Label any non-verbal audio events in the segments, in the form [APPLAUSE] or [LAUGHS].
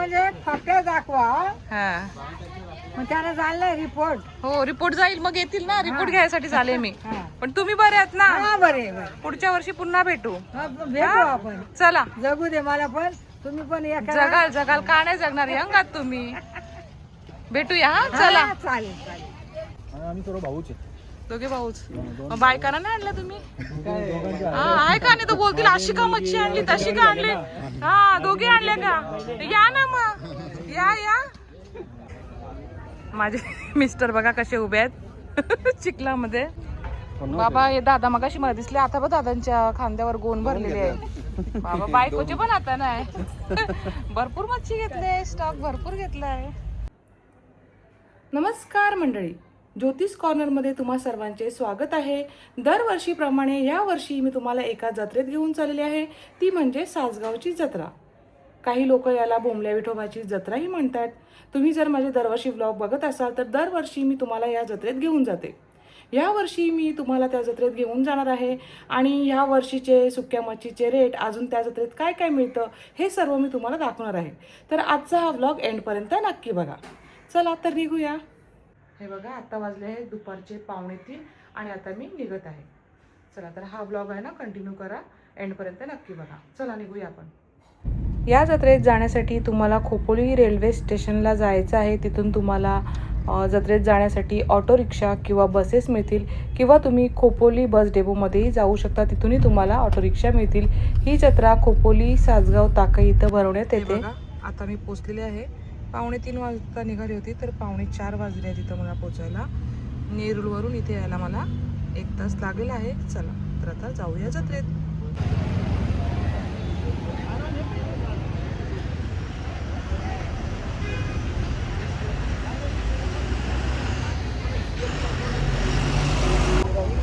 म्हणजे फक्त दाखवा. हा. मग त्याला झालं रिपोर्ट हो रिपोर्ट जाईल. मग येतील ना. रिपोर्ट घ्यायसाठी झाले मी. हा. पण तुम्ही बरे आहात ना. हा, बरे बरे पुढच्या वर्षी पुन्हा भेटू. हा, भेटू आपण. चला. जगू दे मला पण. तुम्ही पण या करा. जगाल जगाल. का नाही जगणार यंग आहात तुम्ही? भेटूया हा? चला. हा, चालेल चालेल. आम्ही सर्व भाऊच आहे. दोघे भाऊच. मग बायकांना नाही आणलं तुम्ही? हा आहे का नाही? तो बोलतील अशी का मच्छी आणली? तशी का आणली? हा दोघे आणले का? या ना मग. या या. माझे [LAUGHS] मिस्टर बघा कसे उभे आहेत. [LAUGHS] चिखलामध्ये. बाबा हे दादा मगाशी मला दिसले. आता बघ दादांच्या खांद्यावर गोण भरलेले आहे. बाबा बायकोचे पण आता नाही. [LAUGHS] भरपूर मच्छी घेतले स्टॉक भरपूर घेतलाय. नमस्कार मंडळी. ज्योतिष कॉर्नरमध्ये तुम्हा सर्वांचे स्वागत आहे. दरवर्षीप्रमाणे यावर्षी मी तुम्हाला एका जत्रेत घेऊन चाललेली आहे. ती म्हणजे सासगावची जत्रा. काही लोक याला बोंबल्या विठोबाची जत्राही म्हणतात. तुम्ही जर माझे दरवर्षी ब्लॉग बघत असाल तर दरवर्षी मी तुम्हाला या जत्रेत घेऊन जाते. यावर्षी मी तुम्हाला त्या जत्रेत घेऊन जाणार आहे. आणि ह्या वर्षीचे सुक्या मच्छीचे रेट अजून त्या जत्रेत काय काय मिळतं हे सर्व मी तुम्हाला दाखवणार आहे. तर आजचा हा ब्लॉग एंडपर्यंत नक्की बघा. चला तर निघूया. हे बघा आता वाजले आहे दुपारचे पावणे तीन आणि आता मी निघत आहे. चला तर हा ब्लॉग आहे ना कंटिन्यू करा. एंडपर्यंत नक्की बघा. चला निघूया आपण. या जत्रेत जाण्यासाठी तुम्हाला खोपोली रेल्वे स्टेशनला जायचं आहे. तिथून तुम्हाला जत्रेत जाण्यासाठी ऑटो रिक्षा किंवा बसेस मिळतील किंवा तुम्ही खोपोली बस डेपोमध्येही जाऊ शकता. तिथूनही तुम्हाला ऑटो रिक्षा मिळतील. ही जत्रा खोपोली सासगाव ताकई इथं भरवण्यात येते. आता मी पोचलेले आहे. पावणे तीन वाजता निघाली होती तर पावणे चार वाजले आहे तिथं मला पोचायला नेरूळवरून इथे यायला मला एक तास लागलेला आहे. चला तर आता जाऊया जत्रेत.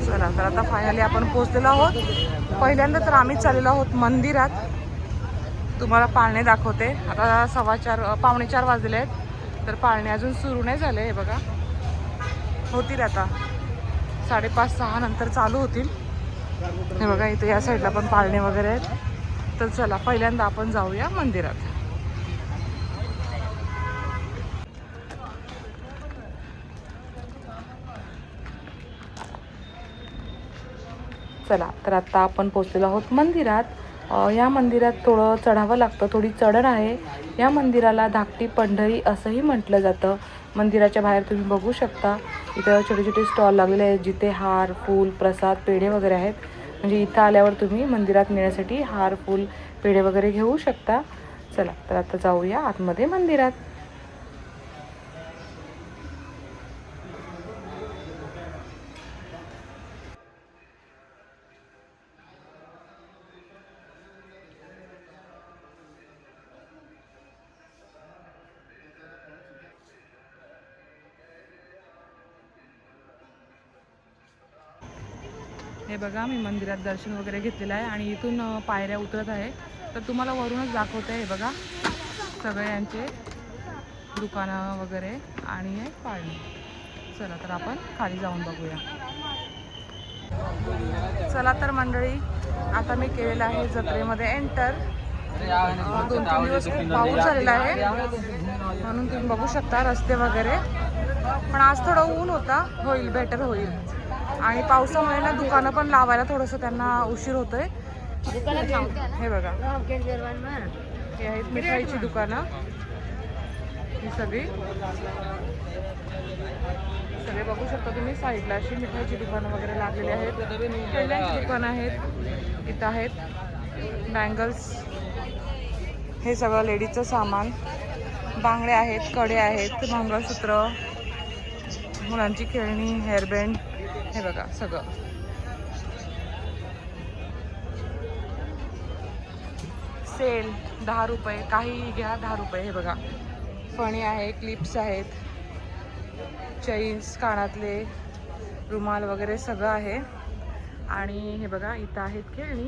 चला तर आता फायनली आपण पोहोचलेलो आहोत. पहिल्यांदा तर आम्ही चाललेलो आहोत मंदिरात. तुम्हाला पाळणे दाखवते. आता सव्वा चार पावणे चार वाजले आहेत. तर पाळणे अजून सुरू नाही झाले हे बघा. होतील आता. साडेपाच सहा नंतर चालू होतील. हे बघा इथे या साईडला पण पाळणे वगैरे आहेत. तर चला पहिल्यांदा आपण जाऊया मंदिरात. चला तर आता आपण पोचलेलो आहोत मंदिरात. या मंदिरात थोडं चढावं लागतं थोडी चढण आहे. या मंदिराला धाकटी पंढरी असंही म्हटलं जातं. मंदिराच्या बाहेर तुम्ही बघू शकता. इथं छोटे छोटे स्टॉल लागलेले आहेत जिथे हार फूल प्रसाद पेढे वगैरे आहेत. म्हणजे इथं आल्यावर तुम्ही मंदिरात नेण्यासाठी हार फूल पेढे वगैरे घेऊ शकता. चला तर आता जाऊया आतमध्ये मंदिरात. बघा मी मंदिरात दर्शन वगैरे घेतलेलं आहे आणि इथून पायऱ्या उतरत आहे. तर तुम्हाला वरूनच दाखवते हे बघा सगळे यांचे दुकानं वगैरे आणि हे पाळणे. चला तर आपण खाली जाऊन बघूया. चला तर मंडळी आता मी केलेलं आहे जत्रेमध्ये एंटर. दोन तीन दिवस खूप पाऊस झालेला आहे म्हणून तुम्ही बघू शकता रस्ते वगैरे. पण आज थोडं ऊन होता होईल बेटर होईल. आणि पावसामुळे ना दुकानं पण लावायला थोडंसं त्यांना उशीर होतोय. हे बघा. हे आहेत मिठाईची दुकानं. ही सगळी. सगळे बघू शकता तुम्ही साईडला अशी मिठाईची दुकानं वगैरे लागलेली आहेत. खेळण्यांची दुकानं आहेत. इथं आहेत. बँगल्स हे सगळं लेडीजचं सामान. बांगडे आहेत कडे आहेत मंगळसूत्र मुलांची खेळणी हेअरबँड हे बघा सगळं. सेल दहा रुपये काहीही घ्या दहा रुपये हे बघा. फणी आहे क्लिप्स आहेत चैन्स कानातले रुमाल वगैरे सगळं आहे. आणि हे बघा इथं आहेत खेळणी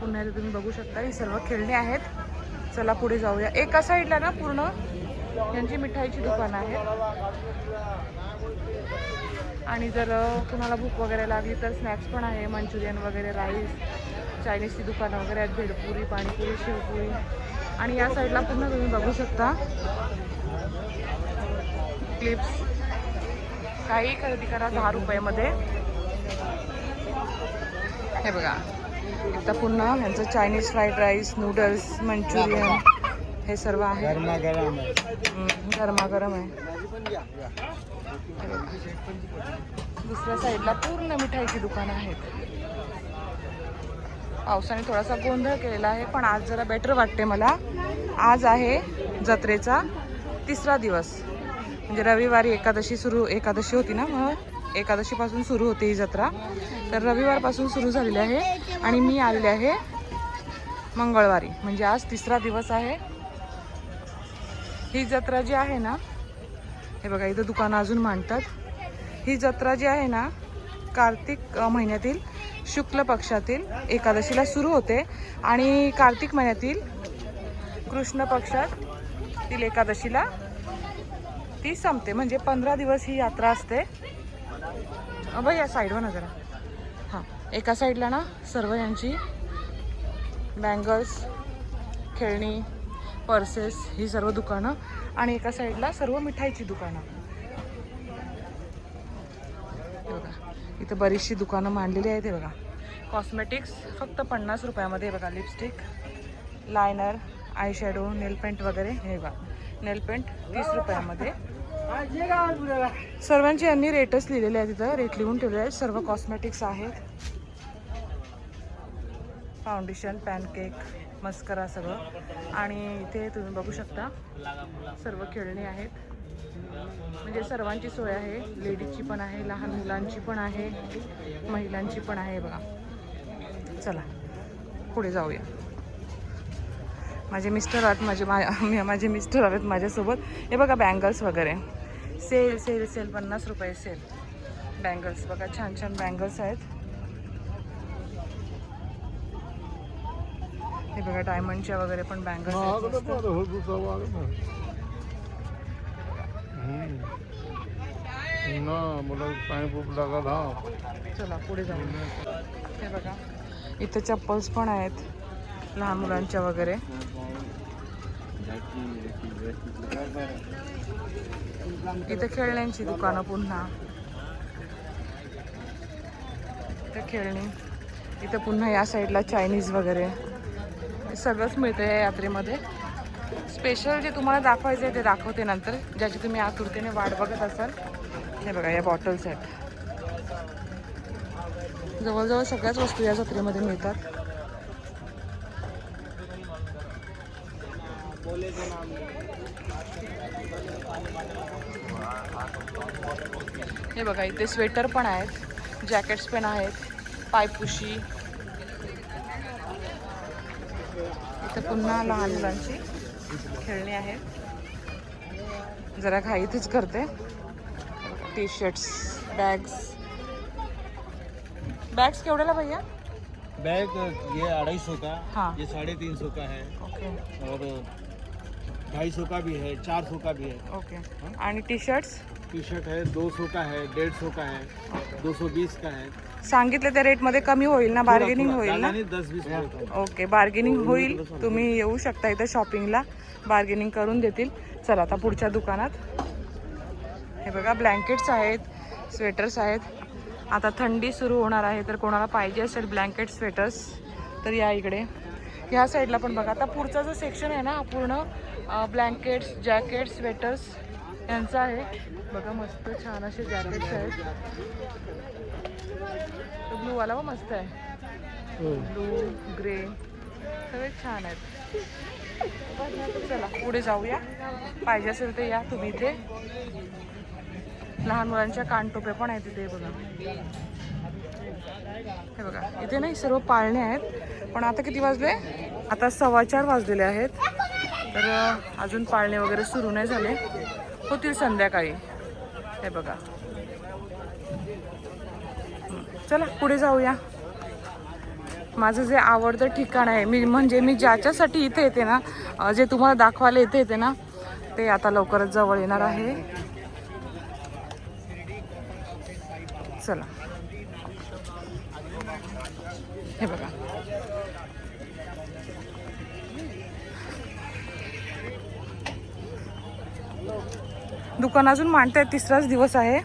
पुन्हा इथे तुम्ही बघू शकता ही सर्व खेळणी आहेत. चला पुढे जाऊया. एका साईडला ना पूर्ण यांची मिठाईची दुकानं आहे. आणि जर तुम्हाला कुणाला भूक वगैरे लागली तर स्नॅक्स पण आहे. मंचुरियन वगैरे राईस चायनीजची दुकानं वगैरे आहेत. भेळपुरी पाणीपुरी शेवपुरी. आणि या साईडला पुन्हा तुम्ही बघू शकता. क्लिप्स काही खरेदी करा दहा रुपयामध्ये. हे बघा. आता पुन्हा ह्यांचं Chinese fried rice noodles Manchurian. हे सर्व आहे. गरमागरम आहे. गरमागरम. दुसऱ्या साईडला पूर्ण मिठाईची दुकानं आहेत. पावसाने थोडासा गोंधळ केलेला आहे पण आज जरा बेटर वाटते मला. आज आहे जत्रेचा तिसरा दिवस. म्हणजे रविवारी एकादशी सुरू एकादशी होती ना मग एकादशीपासून सुरू होते ही जत्रा. तर रविवारपासून सुरू झालेली आहे आणि मी आलेले आहे मंगळवारी. म्हणजे आज तिसरा दिवस आहे. ही जत्रा जी आहे ना हे बघा इथं दुकानं अजून मांडतात. ही जत्रा जी आहे ना कार्तिक महिन्यातील शुक्ल पक्षातील एकादशीला सुरू होते आणि कार्तिक महिन्यातील कृष्ण पक्षातील एकादशीला ती संपते. म्हणजे पंधरा दिवस ही यात्रा असते. अ, बघ या साईडवर ना जरा. हां एका साईडला ना सर्व यांची बँगल्स खेळणी पर्सेस ही सर्व दुकानं आणि एका साईडला सर्व मिठाईची दुकानं. बघा इथं बरीचशी दुकानं मांडलेली आहेत हे बघा. कॉस्मेटिक्स फक्त पन्नास रुपयामध्ये बघा lipstick liner eye shadow nail paint वगैरे हे बघा. नेल पेंट तीस रुपयामध्ये. सर्वांचे यांनी रेटच लिहिलेले आहेत तिथं रेट लिहून ठेवले आहेत. सर्व कॉस्मेटिक्स आहेत. फाउंडेशन पॅनकेक मस्करा सगळं. आणि इथे तुम्ही बघू शकता सर्व खेळणी आहेत. म्हणजे सर्वांची सोय आहे. लेडीजची पण आहे लहान मुलांची पण आहे महिलांची पण आहे बघा. चला पुढे जाऊया. माझे मिस्टर आहेत माझे मा माझे मिस्टर आहेत माझ्यासोबत. हे बघा बँगल्स वगैरे. सेल सेल सेल पन्नास रुपये सेल. बँगल्स बघा छान छान बँगल्स आहेत. बघा डायमंडच्या वगैरे पण बँगल्स हा चला पुढे जाऊ. हे बघा. इथं चप्पल्स पण आहेत लहान मुलांच्या वगैरे. इथं खेळण्यांची दुकानं पुन्हा. इथं खेळणी. इथं पुन्हा या साईडला चायनीज वगैरे. सगळंच मिळतं या यात्रेमध्ये. स्पेशल जे तुम्हाला दाखवायचं आहे ते दाखवते नंतर. ज्याची तुम्ही आतुरतेने वाट बघत असाल. हे बघा या बॉटल्स आहेत. जवळजवळ सगळ्याच वस्तू या जत्रेमध्ये मिळतात. हे बघा इथे स्वेटर पण आहेत जॅकेट्स पण आहेत पायपुशी इथे पुन्हा लहान मुलांची खेळणी आहेत. जरा घाई घाईतच करते. टी शर्ट्स बॅग्स बॅग्स केवढ्याला भैया? बैग ये अढ़ाई सौ का? हाँ। ये साढ़े तीन सौ का है? ओके और ढाई सौ का भी है चार सौ का भी है। ओके आणि टी शर्ट्स टी शर्ट है दो सौ का है डेढ़ सौ का है दो सौ बीस का है। सांगितलं त्या रेटमध्ये कमी होईल ना बार्गेनिंग होईल ना? ओके बार्गेनिंग होईल. तुम्ही येऊ शकता इथं शॉपिंगला बार्गेनिंग करून देतील. चला आता पुढच्या दुकानात. हे बघा ब्लँकेट्स आहेत स्वेटर्स आहेत. आता थंडी सुरू होणार आहे तर कोणाला पाहिजे असेल ब्लँकेट स्वेटर्स तर या इकडे. ह्या साईडला पण बघा आता पुढचा जो सेक्शन आहे ना पूर्ण ब्लँकेट्स जॅकेट स्वेटर्स यांचा आहे. बघा मस्त छान असे जॅकेट्स आहेत. ब्लू वाला पण मस्त आहे. ब्लू ग्रे सगळे छान आहेत. चला पुढे जाऊया. पाहिजे असेल तर या तुम्ही इथे. लहान मुलांच्या कानटोप्या पण आहेत इथे बघा. हे बघा इथे नाही सर्व पाळणे आहेत. पण आता किती वाजले? आता सव्वा चार वाजलेले आहेत. तर अजून पाळणे वगैरे सुरू नाही झाले. होतील संध्याकाळी. हे बघा. चला पुढे जाऊया. माझं जे आवडतं ठिकाण आहे मी म्हणजे मी ज्याच्यासाठी इथे येते ना जे तुम्हाला दाखवायला इथे येते ना ते आता लवकरच जवळ येणार आहे. चला. हे बघा. दुकान अजून मांडत आहे तिसराच दिवस आहे.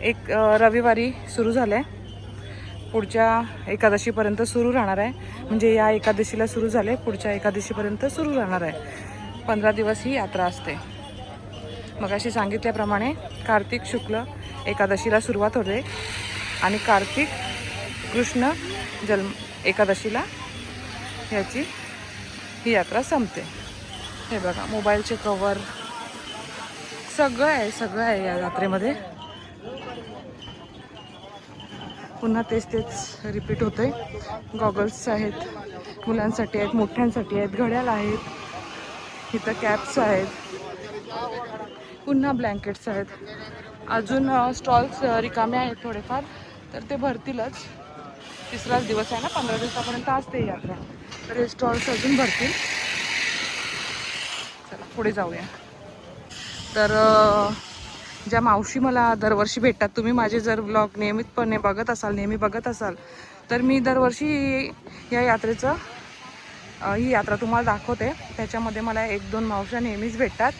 एक रविवारी सुरू झालं आहे पुढच्या एकादशीपर्यंत सुरू राहणार आहे. म्हणजे या एकादशीला सुरू झाले पुढच्या एकादशीपर्यंत सुरू राहणार आहे. पंधरा दिवस ही यात्रा असते. मग अशी सांगितल्याप्रमाणे कार्तिक शुक्ल एकादशीला सुरुवात होते आणि कार्तिक कृष्ण जन्म एकादशीला ह्याची ही यात्रा संपते. हे बघा मोबाईलचे कवर सगळं आहे सगळं आहे या यात्रेमध्ये. पुन्हा तेच तेच रिपीट होते गॉगल्स आहेत मुलांसाठी आहेत मोठ्यांसाठी आहेत घड्याळ आहेत इथं कॅप्स आहेत. पुन्हा ब्लँकेट्स आहेत. अजून स्टॉल्स रिकामे आहेत थोडेफार तर ते भरतीलच. तिसराच दिवस आहे ना पंधरा दिवसापर्यंत असते यात्रा. तर हे स्टॉल्स अजून भरतील. चला पुढे जाऊया. तर ज्या मावशी मला दरवर्षी भेटतात तुम्ही माझे जर ब्लॉग नियमितपणे बघत असाल नेहमी बघत असाल तर मी दरवर्षी या यात्रेचं ही यात्रा तुम्हाला दाखवते. त्याच्यामध्ये मला एक दोन मावश्या नेहमीच भेटतात.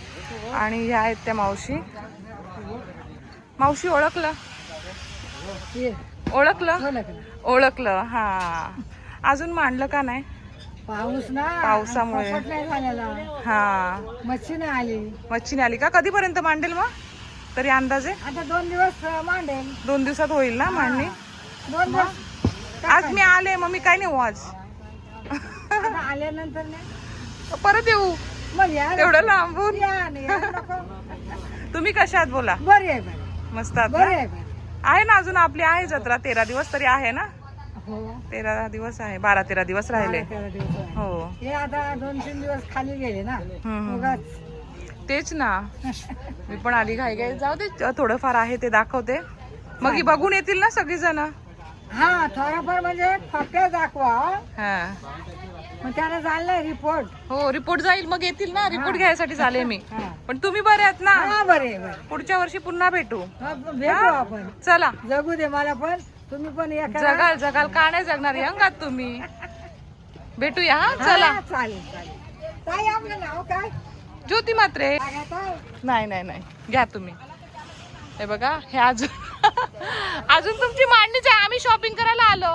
आणि ह्या आहेत त्या मावशी. मावशी ओळखलं? ओळखलं? ओळखलं हा. अजून मांडलं का नाही? पाऊस ना. पावसामुळे. हा. मच्छी नाही आली. मच्छी नाही आली का? कधीपर्यंत मांडेल मग? तरी अंदाजे? आता दोन दिवस मांडेल. दोन दिवसात होईल ना मांडणी? दोन दिवस. आज मी आले मग मी काय नेऊ आज? आता आल्यानंतर नाही परत येऊ. मग या. तेवढं लांबून? या आणि या. नको. तुम्ही कशात बोला? बरी आहे बरी. मस्त आहात बरी ना? आहे बरी. आहे ना अजून आपली आहे जत्रा. तेरा दिवस तरी आहे ना? हो. तेरा दिवस आहे. बारा तेरा दिवस राहिले. बारा तेरा दिवस आहे. हो. हे आता दोन तीन दिवस खाली गेले ना. हम्म. उगाच. तेच ना. मी पण आली घाई घाई. जाऊ दे थोडंफार आहे ते दाखवते. मग ही बघून येतील ना सगळी जण हा थोडाफार म्हणजे फक्त दाखवा हा. मग त्यानं झालं रिपोर्ट हो रिपोर्ट जाईल मग येतील ना. रिपोर्ट घ्यायसाठी झाले मी. पण तुम्ही बरे आहात ना. हा बरे बरे पुढच्या वर्षी पुन्हा भेटू. हा, भेटू आपण. चला. जगू दे मला पण. तुम्ही पण या करा. जगाल जगाल. का नाही जगणार यंगात तुम्ही. भेटूया हा? चला. हा, चालेल चालेल. ताई आपलं नाव काय? ज्योती मात्रे. नाही नाही नाही. घ्या तुम्ही. हे बघा हे अजून [LAUGHS] अजून तुमची मांडणीच आहे. आम्ही शॉपिंग करायला आलो.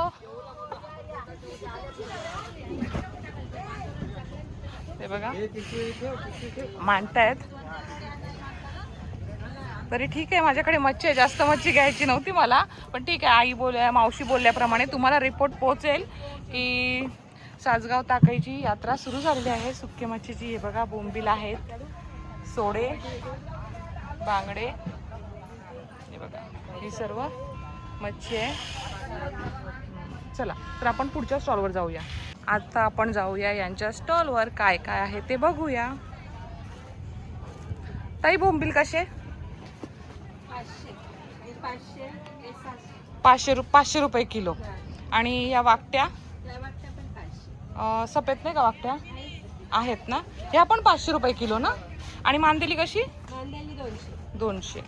हे बघा. मांडतायत. तरी ठीक आहे माझ्याकडे मच्छी आहे. जास्त मच्छी घ्यायची नव्हती मला. पण ठीक आहे आई बोलल्या मावशी बोलल्याप्रमाणे तुम्हाला रिपोर्ट पोहोचेल की सासगाव ताकाईची यात्रा सुरू झालेली आहे. सुक्के मच्छीची हे बघा बोंबील आहेत. सोडे बांगडे. हे बघा ही सर्व मच्छी आहे. चला तर आपण पुढच्या स्टॉलवर जाऊया. आता आपण जाऊया यांच्या स्टॉलवर. काय काय आहे ते बघूया. ताई बोंबील कसे? पाचशे पाचशे रुपये किलो. आणि या वाकट्या? अं, सफेद नाही का वाकट्या? आहेत ना? ह्या पण पाचशे रुपये किलो ना? आणि मांदेली कशी? दोनशे.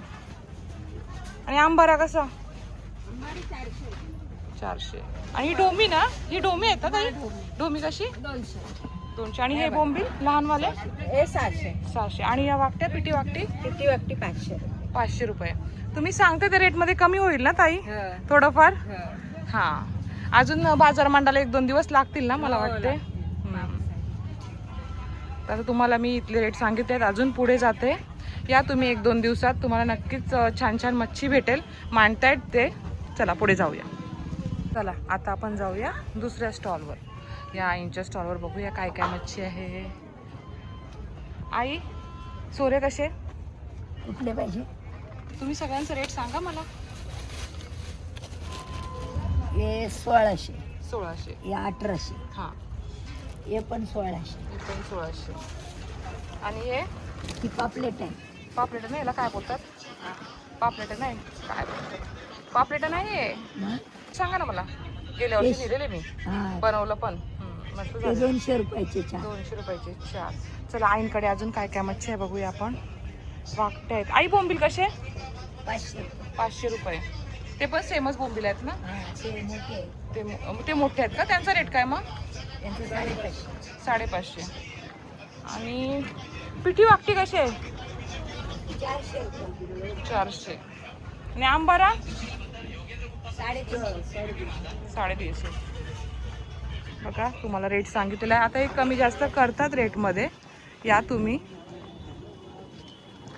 आणि आंबारा कसा? चारशे. आणि ही डोमी ना? ही डोमी आहेत ना ताई? डोमी. कशी? दोनशे. आणि हे बोंबील लहानवाले? हे सहाशे. सहाशे. आणि या वाकट्या पिटी वाकटी? किती वाटते पाचशे. पाचशे रुपये. तुम्ही सांगते त्या रेटमध्ये कमी होईल ना ताई? थोडंफार? हा. अजून बाजार मांडायला एक दोन दिवस लागतील ना मला हो, वाटते. तर तुम्हाला मी इथले रेट सांगितले आहेत अजून पुढे जाते. या तुम्ही एक दोन दिवसात तुम्हाला नक्कीच छान छान मच्छी भेटेल. मांडतायत ते. चला पुढे जाऊया. चला आता आपण जाऊया दुसऱ्या स्टॉलवर या आईंच्या स्टॉलवर बघूया काय काय मच्छी आहे. आई सोरे कसे? कुठले पाहिजे? तुम्ही सगळ्यांचा रेट सांगा मला. हे सोळाशे. सोळाशे. हे अठराशे. हां. हे पण सोळाशे. हे पण सोळाशे. आणि हे? ही पापलेट आहे. पापलेट नाही याला काय बोलतात? पापलेट नाही काय बोलतात? पापलेट नाही हे? सांगा ना मला. गेल्या वर्षी. लिहिलेले मी. हा. बनवलं पण. हम्म, मस्त ते झालं. दोनशे रुपयाचे चार. दोनशे रुपयाचे चार. चला आईंकडे अजून काय काय मच्छी आहे बघूया आपण. वाकटे आहेत. आई बोंबील कसे? पाचशे. पाचशे रुपये. ते पण सेमच बोंबील आहेत ना? ते. ते मोठे आहेत का? त्यांचा रेट काय मग? साडेपाचशे. आणि पिठी वाकटी कशी आहे? चारशे. आणि आंबारा? साडेतीनशे. साडेतीनशे. बघा तुम्हाला रेट सांगितलेला आहे. आता हे कमी जास्त करतात रेटमध्ये या तुम्ही.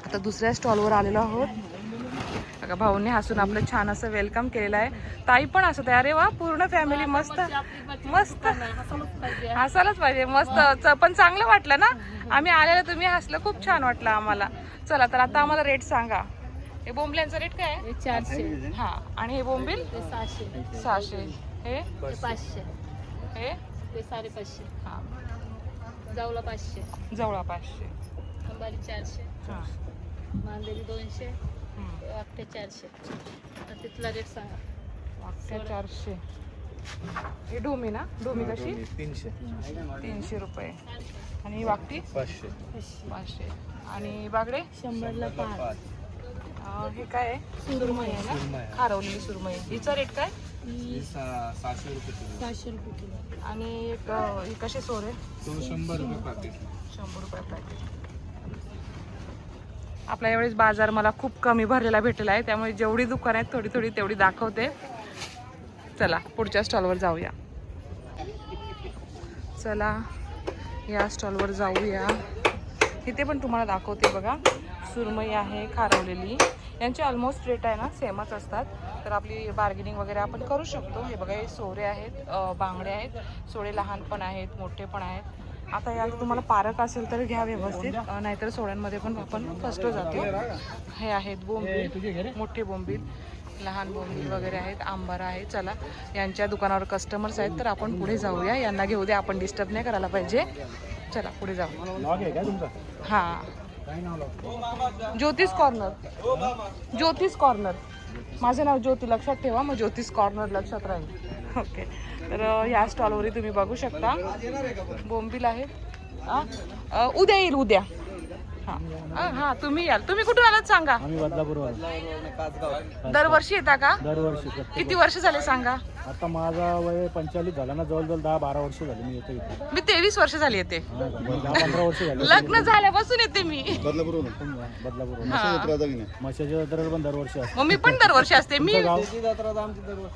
आता दुसऱ्या स्टॉलवर आलेलो आहोत. बघा भाऊने हसून आपलं छान असं वेलकम केलेलं आहे. ताई पण असत आहे अरे वा पूर्ण फॅमिली मस्त. मस्त. हसायलाच पाहिजे मस्त. पण चांगलं वाटलं ना? आम्ही आलेलं तुम्ही हसलं खूप छान वाटलं आम्हाला. चला तर आता आम्हाला रेट सांगा. हे बोंबल्यांचा रेट काय आहे? चारशे. हा आणि हे बोंबील? सहाशे. सहाशे. हे? पाचशे. हे? ते साडेपाचशे हा. जाऊला पाचशे. जवळा पाचशे. अंबारी चारशे. हा. मांदेली दोनशे. वाकटे चारशे. तर तिथला रेट सांगा. वाकट्या चारशे. हे डोमी ना? डोमी कशी? तीनशे. तीनशे रुपये. आणि ही वाकटी? पाचशे. पाचशे. आणि बागडे? शंभरला पाच. हे काय आहे? सुरमई आहे सुरमई ना आहे. खारवलेली सुरमई. हिचा रेट काय? ही सहाशे रुपये सहाशे रुपये किलो. आणि एक ही कसे सोरे तो शंभर रुपये पाकिट शंभर रुपये. आपल्या यावेळेस बाजार मला खूप कमी भरलेला भेटलेला आहे. त्यामुळे जेवढी दुकान आहेत थोडी थोडी तेवढी दाखवते. चला पुढच्या स्टॉलवर जाऊया. चला या स्टॉलवर जाऊया. इथे पण तुम्हाला दाखवते बघा. सुरमई आहे खारवलेली. यांचे ऑलमोस्ट रेट आहे ना सेमच असतात. तर आपली बार्गेनिंग वगैरे आपण करू शकतो. हे बघा हे सोरे आहेत बांगडे आहेत. सोडे लहान पण आहेत मोठे पण आहेत. आता यात तुम्हाला पारक असेल तर घ्या व्यवस्थित. नाहीतर सोड्यांमध्ये पण आपण फस्ट जातो. हे आहेत बोंबील मोठे बोंबील लहान बोंबील वगैरे आहेत आंबारा आहे चला यांच्या दुकानावर कस्टमर्स आहेत तर आपण पुढे जाऊया. यांना घेऊ द्या आपण डिस्टर्ब नाही करायला पाहिजे. चला पुढे जाऊ. हां. ज्योतिष कॉर्नर ज्योतिष कॉर्नर माझं नाव ज्योती लक्षात ठेवा. मग ज्योतिष कॉर्नर लक्षात राहील. ओके तर ह्या या स्टॉलवरही तुम्ही बघू शकता. बोंबील आहे. उद्या येईल उद्या. हां. हां तुम्ही याल. तुम्ही कुठून आलात सांगा? आम्ही बदलापूर दरवर्षी येता का? दरवर्षी प्रत्येक किती वर्ष. झाले सांगा? आता माझा वय पंचेचाळीस झाला ना जवळजवळ दहा बारा वर्ष झाली मी येतो इथे. मी तेवीस वर्ष झाली येते. हा का? बरं, दहा पंधरा वर्ष झाली. लग्न झाल्यापासून येते मी. बदलापूर बदलापूर म्हशाच्या जत्रेला पण दरवर्षी असते. मग मी पण दरवर्षी असते. मी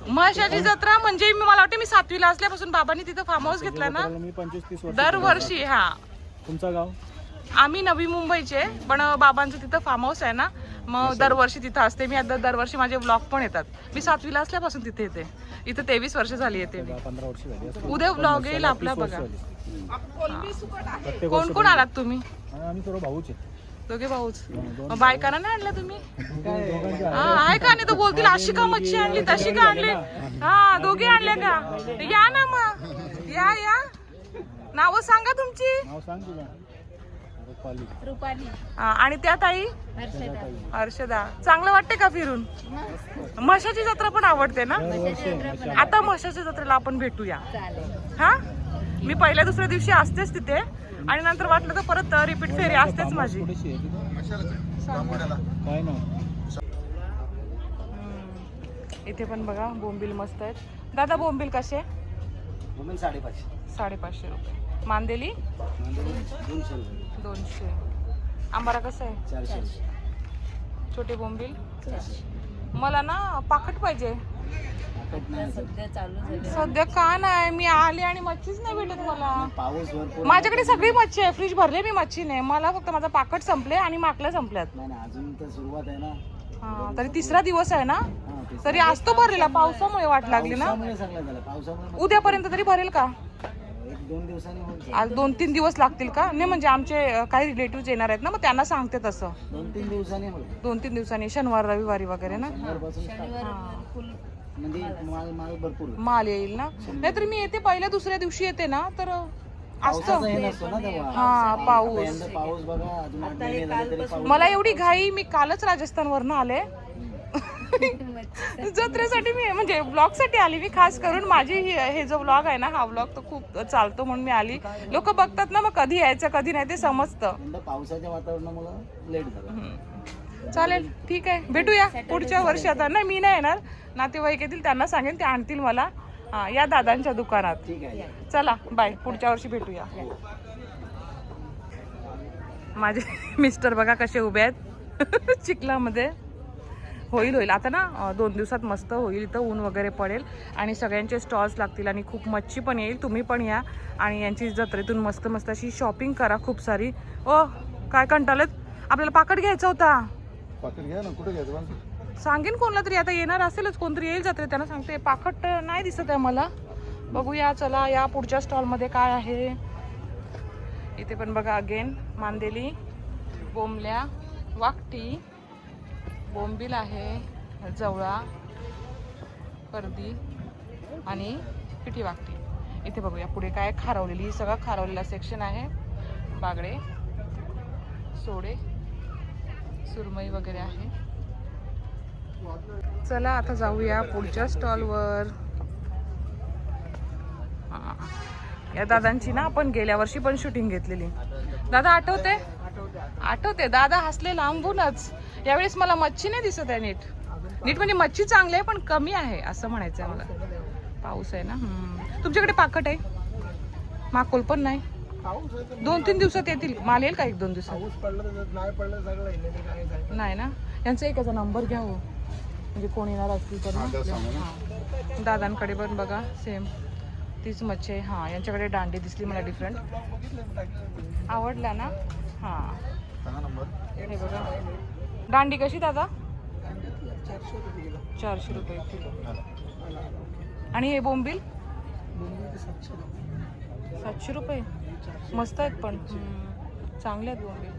म्हशाची जत्रा म्हणजे मी मला वाटतं मी सातवीला असल्यापासून बाबांनी तिथं फार्म हाऊस घेतला ना? मी पंचवीस तीस वर्ष दरवर्षी हा. तुमचं गाव? आम्ही नवी मुंबईचे पण बाबांचं तिथं फार्म हाऊस आहे ना मग दरवर्षी तिथं असते. मी आता दरवर्षी माझे ब्लॉग पण येतात. मी सातवीला असल्यापासून तिथे येते. इथं तेवीस वर्ष झाली येते मी. उद्या ब्लॉग येईल आपला बघा. कोण कोण आलात तुम्ही? दोघे भाऊच. बायकांना नाही आणलं तुम्ही? हा आहे का नाही तर बोलतील अशी का मच्छी आणली तशी का आणली? हा दोघे आणले का? या ना मग. या या. नाव सांगा तुमची. नाव सांग तुला. रुपाली. हा, आणि त्या ताई? हर्षदा. हर्षदा. चांगलं वाटते का फिरून? म्हशाची जत्रा पण आवडते ना? आता म्हशाच्या जत्रेला आपण भेटूया. चालेल. हा? मी पहिल्या दुसऱ्या दिवशी असतेच तिथे. आणि नंतर वाटलं तर परत रिपीट फेरी असतेच माझी. काय हम्म. इथे पण बघा बोंबील मस्त आहेत. दादा बोंबील कसे? साडेपाचशे. साडेपाचशे रुपये. मांदेली दोनशे रुपये. दोनशे. आंबारा कसं आहे? छोटे बोंबील? मला ना पाकट पाहिजे. सध्या चालू झाले. सध्या का नाही? मी आले आणि मच्छीच नाही भेटत मला. माझ्याकडे सगळी मच्छी आहे. फ्रीज भरले मी मच्छी नाही. मला फक्त माझा पाकट संपले आणि माकल्या संपल्यात. नाही ना अजून तर सुरुवात आहे ना. हा तरी तिसरा दिवस आहे ना? तरी आज तो भरलेला. पावसामुळे वाट लागली ना? उद्यापर्यंत तरी भरेल का? दोन दिवसांनी होईल आज दोन तीन दिवस लागतील का? नाही म्हणजे आमचे अं, काही रिलेटिव्ह येणार आहेत ना मग त्यांना सांगते तसं दोन तीन दिवसांनी होईल. दोन तीन दिवसांनी शनिवार रविवारी वगैरे ना? शनिवारपासून शनिवार फुल. म्हणजे माल माल भरपूर होईल. माल येईल ना? नाहीतर मी येते पहिल्या दुसऱ्या दिवशी येते ना तर पावसाचा असतं. हे नसतो ना तेव्हा. हा आता पाऊस. यंदा पाऊस बघा अजून आठ महिने झाले तरी पाऊस मला एवढी घाई मी कालच राजस्थानवरनं आले. [LAUGHS] जत्रेसाठी मी म्हणजे ब्लॉगसाठी आली मी खास करून माझी ही- हे जो ब्लॉग आहे ना हा ब्लॉग तो खूप चालतो म्हणून मी आली. लोक बघतात ना मग कधी यायचं कधी नाही ते समजतं. पावसाच्या वातावरणामुळे लेट झालं. चालेल ठीक आहे. भेटूया पुढच्या वर्षी आता. नाही मी नाही येणार. नातेवाईक येतील त्यांना सांगेन ते आणतील मला. हा या दादांच्या दुकानात. ठीक आहे. चला बाय. पुढच्या वर्षी भेटूया. माझे [LAUGHS] मिस्टर बघा कसे उभे आहेत. [LAUGHS] चिखलामध्ये. होईल होईल. आता ना दोन दिवसात मस्त होईल इथं ऊन वगैरे पडेल आणि सगळ्यांचे स्टॉल्स लागतील आणि खूप मच्छी पण येईल तुम्ही पण या. आणि यांची जत्रेतून मस्त मस्त अशी शॉपिंग करा खूप सारी. ओ काय कंटाळत आपल्याला पाकट घ्यायचा होता. पाकिट घ्या ना कुठे घ्यायचं सांगेन कोणला तरी आता येणार असेलच कोणतरी येईल जत्रे त्यांना सांगते. पाकट नाही दिसत आहे मला. बघूया चला या पुढच्या स्टॉलमध्ये काय आहे. इथे पण बघा अगेन मांदेली बोंबल्या वाकटी. बोंबील आहे जवळा कर्दी आणि पिठी वाकटी इथे बघूया पुढे काय खारवलेली सगळं खारवलेला सेक्शन आहे. बागडे सोडे सुरमई वगैरे आहे. चला आता जाऊया पुढच्या स्टॉलवर. या दादांची ना आपण गेल्या वर्षी पण शूटिंग घेतलेली. दादा आठवते? आठवते. दादा हसले लांबूनच यावेळेस मला मच्छी नाही दिसत आहे नीट. नीट म्हणजे मच्छी चांगली आहे पण कमी आहे असं म्हणायचं आहे मला. पाऊस आहे ना. तुमच्याकडे पाकट आहे? माकोल पण नाही? दोन तीन दिवसात येतील. माल येईल का एक दोन दिवसात? पाऊस पडला तर नाही पडलं सगळं येईल. नाही काय सांगितलं नाही. ना? यांचा एकाचा नंबर घ्या हो. म्हणजे कोण येणार असतील तर. हां. दादांकडे पण बघा सेम तीच मच्छी आहे. हां यांच्याकडे दांडी दिसली मला डिफरंट आवडला ना? हां. हे बघा. दांडी कशी दादा? चारशे रुपये किलो चारशे रुपये किलो. आणि हे बोंबील? सातशे रुपये. सातशे रुपये? मस्त आहेत पण. चांगले आहेत बोंबील.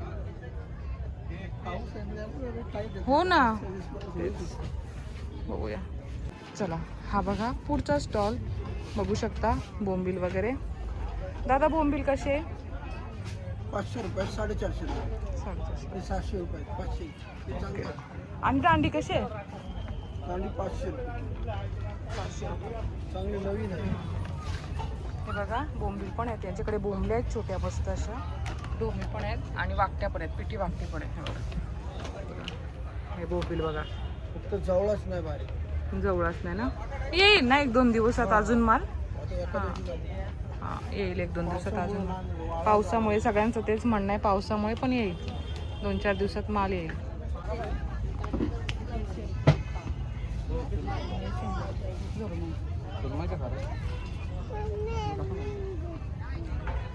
हो ना. बघूया. चला हा बघा पुढचा स्टॉल. बघू शकता बोंबील वगैरे. दादा बोंबील कसे? पाचशे रुपये साडेचारशे रुपये. सातशे रुपये पाचशे. आहे. आणि दांडी कसे कांदी पाचशे रुपये. चांगली नवीन आहे. हे बघा बोंबील पण आहेत. यांच्याकडे बोंबल्या आहेत छोट्या मस्त अशा. डोमे पण आहेत आणि वाकट्या पण आहेत पिठी वाकटी पण आहे हे बघा. हे बोंबील बघा. फक्त जवळच नाही बारीक. जवळच नाही ना? येईल ना एक दोन दिवसात अजून माल? हा. येईल एक दोन दिवसात अजून. पावसामुळे सगळ्यांचं तेच म्हणणं आहे. पावसामुळे पण येईल. दोन चार दिवसात माल येईल.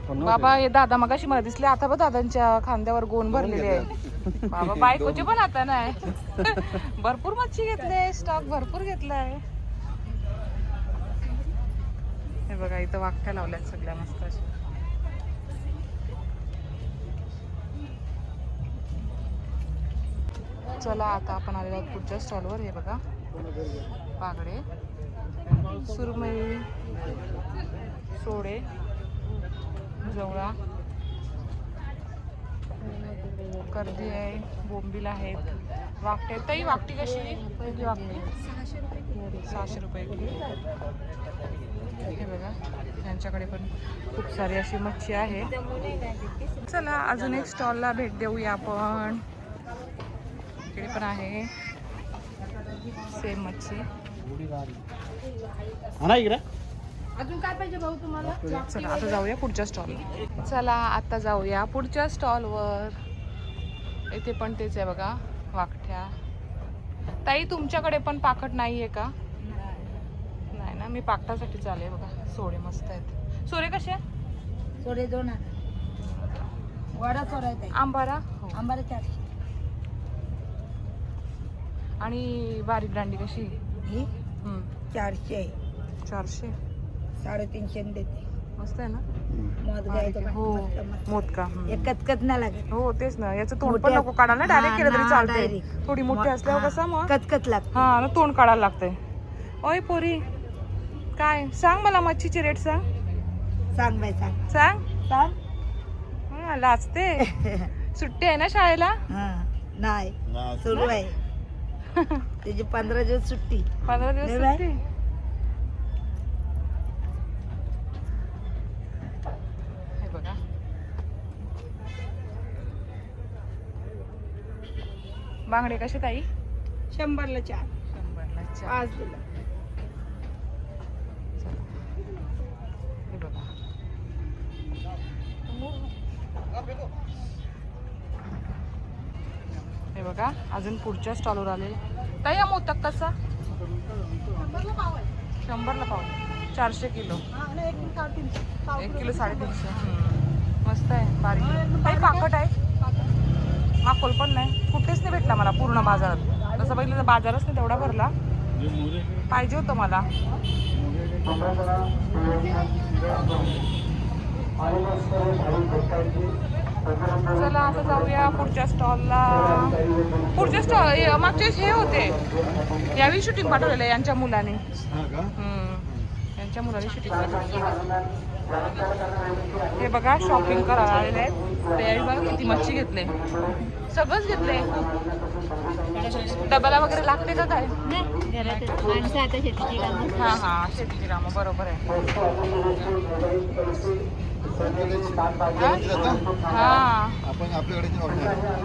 बाबा हे दादा मगाशी मला दिसले. आता बघ दादांच्या खांद्यावर गोण भरलेले आहे. बाबा बायकोचे पण आता नाही. [LAUGHS] भरपूर मच्छी घेतले स्टॉक भरपूर घेतलाय. हे बघा इथं वाकट्या लावल्यात सगळ्या मस्त अशा. चला आता आपण आलेलो आहोत पुढच्या स्टॉलवर. हे बघा बागडे सुरमई सोडे जवळा कर्दी आहे बोंबील आहेत वाकटे ताई वाकटी कशी? वाकटी. सहाशे रुपये हे बघा यांच्याकडे पण खूप सारी अशी मच्छी आहे. चला अजून एक स्टॉलला भेट देऊया आपण. इकडे पण आहे. सेम मच्छी. हा इकडे. चला आता जाऊया पुढच्या स्टॉलवर चला आता जाऊया पुढच्या स्टॉलवर इथे पण तेच आहे बघा वाकठ्या. ताई तुमच्याकडे पण पाकट नाही आहे का? नाही ना मी पाकटासाठी चालले बघा. सोडे मस्त आहेत. सोरे कसे? थोडे दोन वडा आंबारा? हो. आंबाला चारशे. आणि बारीक दांडी कशी? ही? हम्म, चारशे आहे. चारशे? साडेतीनशे देते. मस्त आहे ना. हो. मस्त, मस्त. मोदका हम्म. कचकच लागत. हो तेच ना. याचं तोंड पण मोठ्या- नको काढायला डायरेक्ट हा, केलं तरी ना, चालते direct. थोडी मोठी असल्यावर कसं मग? कचकच लागत. हा ना तोंड काढायला लागतंय. ओय पोरी. काय? सांग मला मच्छीचे रेट सांग. सांग बाय सांग. सांग. सांग. हा, लाजते. [LAUGHS] सुट्टी आहे ना शाळेला? हा नाही. सुरू आहे. त्याची पंधरा दिवस सुट्टी पंधरा दिवस नाही बाय. सुट्टी हे बघा बांगडे कसे ताई शंभरला चार शंभरला चार. पाच दिला. हे बघा हे बघा अजून पुढच्या स्टॉलवर आले ताई हा मोदक कसा? शंभरला पाव चारशे किलो. एक किलो साडेतीनशे. मस्त आहे बारीक. ताई पाकट आहे. माकोल पण नाही. कुठेच नाही भेटला मला पूर्ण बाजारात. तसं बघितलं तर बाजारच नाही तेवढा भरला. पाहिजे होतं मला. चला आता जाऊया पुढच्या स्टॉलला पुढच्या स्टॉल वेळेस हे होते. यावेळी शूटिंग पाठवलेलं आहे यांच्या मुलाने. हाँ. यांच्या मुलाने शूटिंग पाठवलेलं हे बघा शॉपिंग करायला आलेले आहेत. तर यावेळी बघा किती मच्छी घेतले. सगळंच घेतले. डब्याला वगैरे लागते का काय? माणसं आता शेतीची कामं. हा हा शेतीची कामं बरोबर आहे. हा आपण आपल्याकडे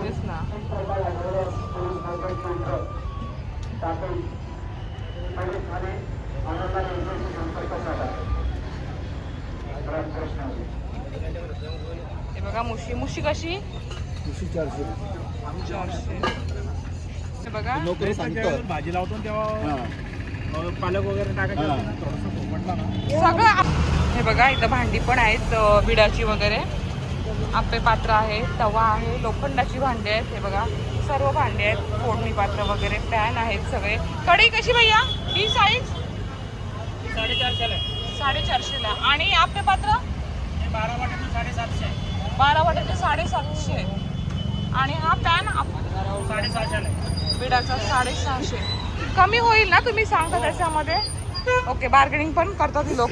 तेच ना हे बघा मुशी. मुशी कशी? कृषी चारशे. चारशे. हे बघा. सांगतात भाजी लावतो तेव्हा पालक वगैरे टाकायचं सगळं हे बघा इथं भांडी पण आहेत अ, विडाची वगैरे. आपे पात्र आहे तवा आहे लोखंडाची भांडी आहेत हे बघा. सर्व भांडी आहेत फोडणी पात्र वगैरे पॅन आहेत सगळे. कढई कशी भैया? ही साईज साडेचारशेला साडेचारशेला. आणि आपे पात्र? बारा वाटाणे साडेसातशे आहे. बारा वाटाचे साडेसातशे. आणि हा पॅन साडेसहाशेला आहे. विडाचा साडेसहाशे. कमी होईल ना तुम्ही सांगता त्याच्यामध्ये? ओके बार्गेनिंग पण करतात ही लोक.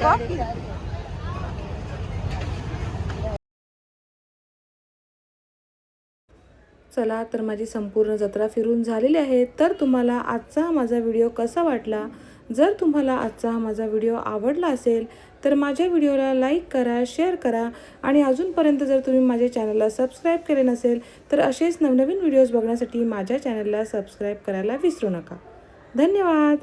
चला तर माझी संपूर्ण जत्रा फिरून झालेली आहे. तर तुम्हाला आजचा हा माझा व्हिडिओ कसा वाटला? जर तुम्हाला आजचा हा माझा व्हिडिओ आवडला असेल तर माझ्या व्हिडिओला लाईक करा शेअर करा आणि अजूनपर्यंत जर तुम्ही माझ्या चॅनलला सबस्क्राईब केले नसेल तर असेच नवनवीन व्हिडिओज बघण्यासाठी माझ्या चॅनलला सबस्क्राईब करायला विसरू नका. धन्यवाद!